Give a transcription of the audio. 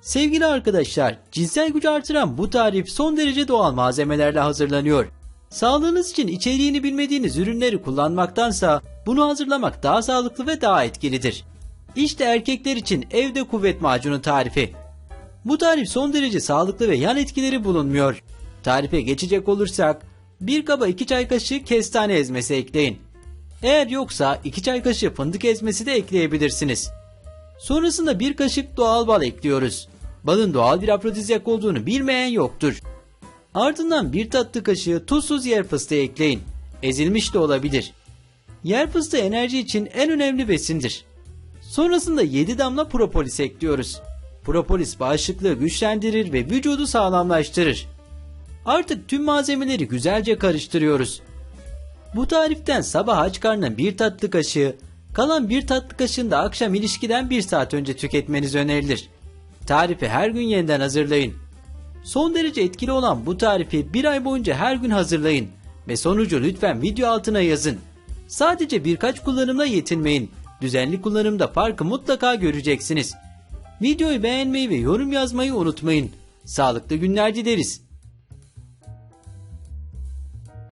Sevgili arkadaşlar, cinsel gücü artıran bu tarif son derece doğal malzemelerle hazırlanıyor. Sağlığınız için içeriğini bilmediğiniz ürünleri kullanmaktansa bunu hazırlamak daha sağlıklı ve daha etkilidir. İşte erkekler için evde kuvvet macunu tarifi. Bu tarif son derece sağlıklı ve yan etkileri bulunmuyor. Tarife geçecek olursak, bir kaba 2 çay kaşığı kestane ezmesi ekleyin. Eğer yoksa 2 çay kaşığı fındık ezmesi de ekleyebilirsiniz. Sonrasında bir kaşık doğal bal ekliyoruz. Balın doğal bir afrodizyak olduğunu bilmeyen yoktur. Ardından bir tatlı kaşığı tuzsuz yer fıstığı ekleyin. Ezilmiş de olabilir. Yer fıstığı enerji için en önemli besindir. Sonrasında 7 damla propolis ekliyoruz. Propolis bağışıklığı güçlendirir ve vücudu sağlamlaştırır. Artık tüm malzemeleri güzelce karıştırıyoruz. Bu tariften sabah aç karnına bir tatlı kaşığı, kalan bir tatlı kaşığını da akşam ilişkiden bir saat önce tüketmeniz önerilir. Tarifi her gün yeniden hazırlayın. Son derece etkili olan bu tarifi bir ay boyunca her gün hazırlayın ve sonucu lütfen video altına yazın. Sadece birkaç kullanımla yetinmeyin. Düzenli kullanımda farkı mutlaka göreceksiniz. Videoyu beğenmeyi ve yorum yazmayı unutmayın. Sağlıklı günler dileriz.